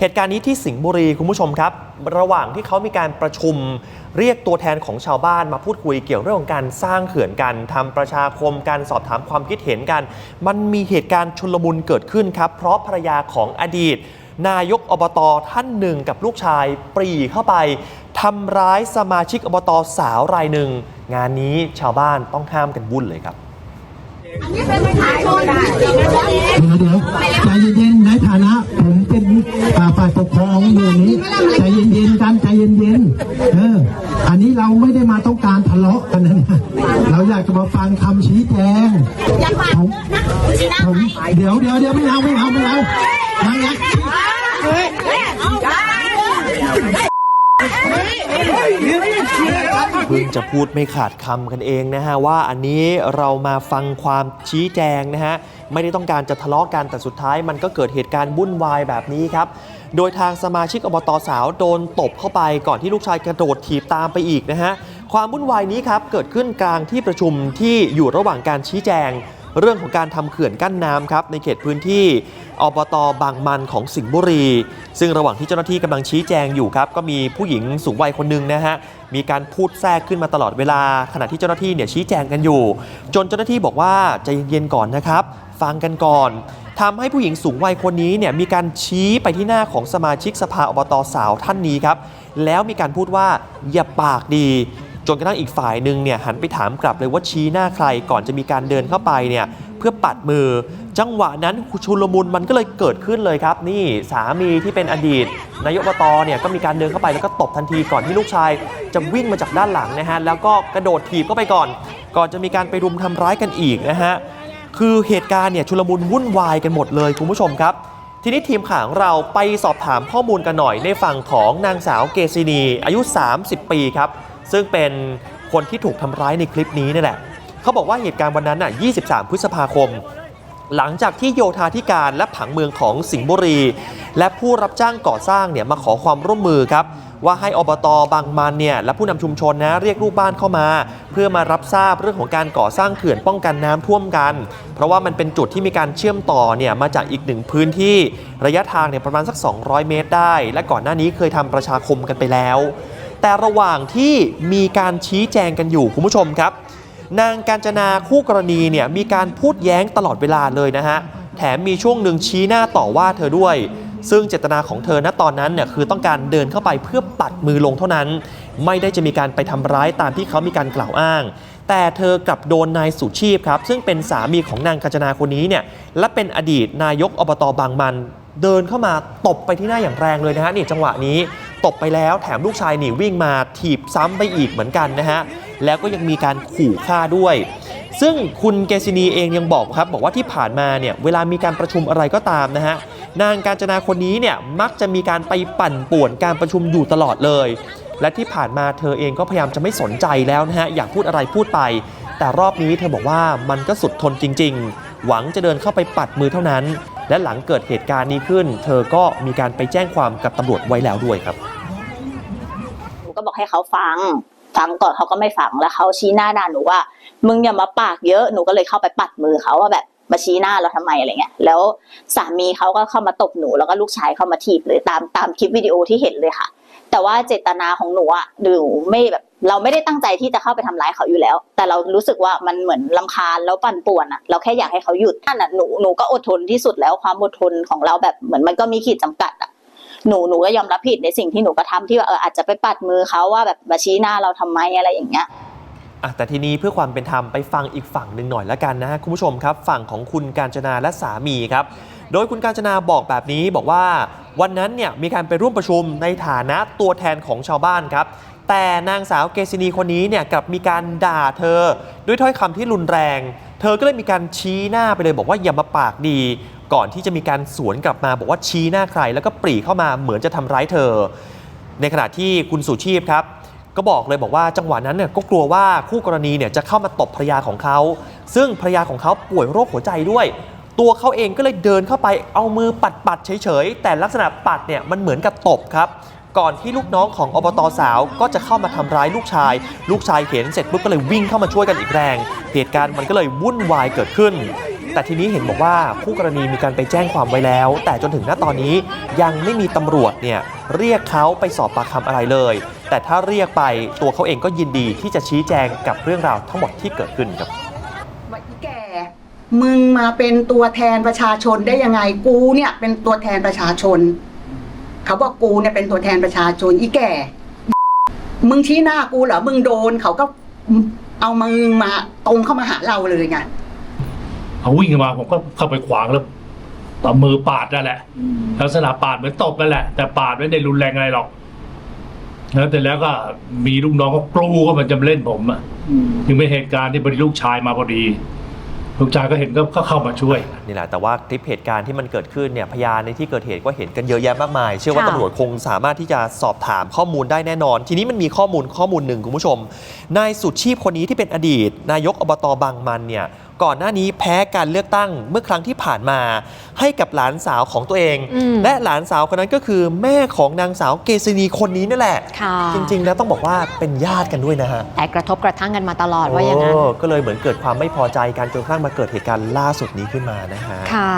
เหตุการณ์นี้ที่สิงห์บุรีคุณผู้ชมครับ ระหว่างที่เขามีการประชุม เรียกตัวแทนของชาวบ้านมาพูดคุยเกี่ยวเรื่องของการสร้างเขื่อนกันทำประชาคมการสอบถามความคิดเห็นกัน มันมีเหตุการณ์ชุลมุนเกิดขึ้นครับ เพราะภรรยาของอดีต นายกอบตท่านหนึ่งกับลูกชายปรีเข้าไปทำร้ายสมาชิกอบตสาวรายหนึ่ง งานนี้ชาวบ้านต้องห้ามกันวุ่นเลยครับเดี๋ยวเดี๋ยวใจเย็นๆในฐานะผมเป็นอ่า ฝ่ายปกครองหมู่นี้ใจเย็นๆกันใจเย็นๆเออ อันนี้เราไม่ได้มาต้องการทะเลาะกันนะเราอยากจะมาฟังคำชี้แจงผมผมเดี๋ยวเดี๋ยวเดี๋ยวไม่เอาไม่เอาไม่เอายังยัง เพิ่งจะพูดไม่ขาดคำกันเองนะฮะว่าอันนี้เรามาฟังความชี้แจงนะฮะไม่ได้ต้องการจะทะเลาะกันแต่สุดท้ายมันก็เกิดเหตุการณ์วุ่นวายแบบนี้ครับ โดยทางสมาชิกอบตสาวโดนตบเข้าไปก่อนที่ลูกชายกระโดดถีบตามไปอีกนะฮะความวุ่นวายนี้ครับเกิดขึ้นกลางที่ประชุมที่อยู่ระหว่างการชี้แจง เรื่องของการทำเขื่อนกั้นน้ำครับในเขตพื้นที่ อบตบางมันของสิงห์บุรี ซึ่งระหว่างที่เจ้าหน้าที่กำลังชี้แจงอยู่ครับ ก็มีผู้หญิงสูงวัยคนหนึ่งนะฮะ มีการพูดแทรกขึ้นมาตลอดเวลา ขณะที่เจ้าหน้าที่เนี่ยชี้แจงกันอยู่ จนเจ้าหน้าที่บอกว่าใจเย็นๆก่อนนะครับ ฟังกันก่อนทำให้ผู้หญิงสูงวัยคนนี้เนี่ยมีการชี้ไปที่หน้าของสมาชิกสภาอบตสาวท่านนี้ครับแล้วมีการพูดว่าอย่าปากดี จนกระทั่งอีกฝ่ายหนึ่งเนี่ยหันไปถามกลับเลยว่าชี้หน้าใครก่อนจะมีการเดินเข้าไปเนี่ยเพื่อปัดมือ จังหวะนั้นชุลมุนมันก็เลยเกิดขึ้นเลยครับ นี่สามีที่เป็นอดีต นายกอบตเนี่ยก็มีการเดินเข้าไปแล้วก็ตบทันทีก่อนที่ลูกชาย จะวิ่งมาจากด้านหลังนะฮะแล้วก็กระโดดถีบเข้าไปก่อน ก่อนจะมีการไปรุมทำร้ายกันอีกนะฮะคือเหตุการณ์เนี่ยชุลมุนวุ่นวายกันหมดเลยคุณผู้ชมครับ ทีนี้ทีมข่าวของเราไปสอบถามข้อมูลกันหน่อยในฝั่งของนางสาวเกซินีอายุ 30 ปีครับ ซึ่งเป็นคนที่ถูกทำร้ายในคลิปนี้นี่แหละเขาบอกว่าเหตุการณ์วันนั้นน่ะ 23 พฤษภาคม หลังจากที่โยธาธิการและผังเมืองของสิงห์บุรี และผู้รับจ้างก่อสร้างเนี่ยมาขอความร่วมมือครับว่าให้อบตบางมันเนี่ยและผู้นำชุมชนนะเรียกลูกบ้านเข้ามา เพื่อมารับทราบเรื่องของการก่อสร้างเขื่อนป้องกันน้ำท่วมกัน เพราะว่ามันเป็นจุดที่มีการเชื่อมต่อเนี่ยมาจากอีกหนึ่งพื้นที่ระยะทางเนี่ยประมาณสัก 200 เมตรได้ และก่อนหน้านี้เคยทำประชาคมกันไปแล้ว แต่ระหว่างที่มีการชี้แจงกันอยู่คุณผู้ชมครับ นางการจนาคู่กรณีเนี่ยมีการพูดแย้งตลอดเวลาเลยนะฮะแถมมีช่วงหนึ่งชี้หน้าต่อว่าเธอด้วย ซึ่งเจตนาของเธอณตอนนั้นเนี่ยคือต้องการเดินเข้าไปเพื่อปัดมือลงเท่านั้น ไม่ได้จะมีการไปทำร้ายตามที่เขามีการกล่าวอ้าง แต่เธอกลับโดนนายสุชีพครับ ซึ่งเป็นสามีของนางกาญจนาคนนี้เนี่ยและเป็นอดีตนายกอบตบางมัน เดินเข้ามาตบไปที่หน้าอย่างแรงเลยนะฮะนี่จังหวะนี้ ตบไปแล้วแถมลูกชายหนีวิ่งมาถีบซ้ำไปอีกเหมือนกันนะฮะ แล้วก็ยังมีการขู่ฆ่าด้วย ซึ่งคุณเกซินีเองยังบอกครับ บอกว่าที่ผ่านมาเนี่ยเวลามีการประชุมอะไรก็ตามนะฮะนางการจนาคนนี้เนี่ยมักจะมีการไปปั่นป่วนการประชุมอยู่ตลอดเลย และที่ผ่านมาเธอเองก็พยายามจะไม่สนใจแล้วนะฮะอยากพูดอะไรพูดไป แต่รอบนี้เธอบอกว่ามันก็สุดทนจริง ๆ หวังจะเดินเข้าไปปัดมือเท่านั้น และหลังเกิดเหตุการณ์นี้ขึ้น เธอก็มีการไปแจ้งความกับตำรวจไว้แล้วด้วยครับหนูก็บอกให้เขาฟังฟังก่อนเขาก็ไม่ฟังแล้วเขาชี้หน้าด่าหนูว่า มึงอย่ามาปากเยอะหนูก็เลยเข้าไปปัดมือเขาว่าแบบมาชี้หน้าเราทำไมอะไรเงี้ย แล้วสามีเขาก็เข้ามาตบหนูแล้วก็ลูกชายเข้ามาถีบเลยตามตามคลิปวิดีโอที่เห็นเลยค่ะ แต่ว่าเจตนาของหนูอะหนูไม่แบบเราไม่ได้ตั้งใจที่จะเข้าไปทำร้ายเขาอยู่แล้ว แต่เรารู้สึกว่ามันเหมือนลำคาญแล้วปั่นป่วนอะเราแค่อยากให้เขาหยุดนั่นอะหนูหนูก็อดทนที่สุดแล้วความอดทนของเราแบบเหมือนมันก็มีขีดจำกัดอะหนูหนูก็ยอมรับผิดในสิ่งที่หนูกระทำที่ว่าเอออาจจะไปปัดมือเขาว่าแบบมาชี้หน้าเราทำไมอะไรอย่างเงี้ยอะแต่ทีนี้เพื่อความเป็นธรรมไปฟังอีกฝั่งหนึ่งหน่อยละกันนะฮะคุณผู้ชมครับ ฝั่งของคุณการจนาและสามีครับ โดยคุณการจนาบอกแบบนี้บอกว่าวันนั้นเนี่ยมีการไปร่วมประชุมในฐานะตัวแทนของชาวบ้านครับ แต่นางสาวเกซินีคนนี้เนี่ยกลับมีการด่าเธอ ด้วยถ้อยคำที่รุนแรง เธอก็เลยมีการชี้หน้าไปเลยบอกว่าอย่ามาปากดี ก่อนที่จะมีการสวนกลับมาบอกว่าชี้หน้าใคร แล้วก็ปรีเข้ามาเหมือนจะทำร้ายเธอ ในขณะที่คุณสุชีพครับก็บอกเลยบอกว่าจังหวะนั้นเนี่ยก็กลัวว่าคู่กรณีเนี่ยจะเข้ามาตบภรรยาของเขา ซึ่งภรรยาของเขาป่วยโรคหัวใจด้วย ตัวเขาเองก็เลยเดินเข้าไปเอามือปัดปัดๆเฉยๆ แต่ลักษณะปัดเนี่ยมันเหมือนกับตบครับ ก่อนที่ลูกน้องของอบตสาวก็จะเข้ามาทำร้ายลูกชาย ลูกชายเห็นเสร็จปุ๊บก็เลยวิ่งเข้ามาช่วยกันอีกแรง เหตุการณ์มันก็เลยวุ่นวายเกิดขึ้น แต่ทีนี้เห็นบอกว่าคู่กรณีมีการไปแจ้งความไว้แล้ว แต่จนถึงณตอนนี้ยังไม่มีตำรวจเนี่ยเรียกเขาไปสอบปากคำอะไรเลย แต่ถ้าเรียกไปตัวเขาเองก็ยินดีที่จะชี้แจงกับเรื่องราวทั้งหมดที่เกิดขึ้นครับ มึงมาเป็นตัวแทนประชาชนได้ยังไง กูเนี่ย เป็นตัวแทนประชาชน เขาบอกกูเนี่ยเป็นตัวแทนประชาชนอีแก่ มึงชี้หน้ากูเหรอมึงโดนเขาก็เอามึงมาตรงเข้ามาหาเราเลยไงเขาวิ่งมาผมก็เข้าไปขวางแล้วต่อมือปาดนั่นแหละลักษณะปาดเหมือนตบนั่นแหละ แต่ปาดไม่ได้รุนแรงอะไรหรอกแล้วแต่แล้วก็มีลูกน้องก็กรูก็มันจะมาเล่นผมอะยังเป็นเหตุการณ์ที่พอดีลูกชายมาพอดี ลูกชายก็เห็นก็ก็เข้ามาช่วย นี่แหละแต่ว่าคลิปเหตุการณ์ที่มันเกิดขึ้นเนี่ยพยานในที่เกิดเหตุก็เห็นกันเยอะแยะมากมาย เชื่อว่าค่ะ ตำรวจคงสามารถที่จะสอบถามข้อมูลได้แน่นอน ทีนี้มันมีข้อมูลข้อมูลหนึ่งคุณผู้ชมนายสุชีพคนนี้ที่เป็นอดีต นายกอบตบางมันเนี่ย ก่อนหน้านี้แพ้การเลือกตั้งเมื่อครั้งที่ผ่านมา ให้กับหลานสาวของตัวเอง อืม และหลานสาวคนนั้นก็คือแม่ของนางสาวเกษณีคนนี้นั่นแหละ ค่ะจริงๆแล้วต้องบอกว่าเป็นญาติกันด้วยนะฮะแต่กระทบกระทั่งกันมาตลอดว่าอย่างนั้นโก็เลยเหมือนเกิดความไม่พอใจการจนกระทั่งมาเกิดเหตุการณ์ล่าสุดนี้ขึ้นมานะฮะ ค่ะ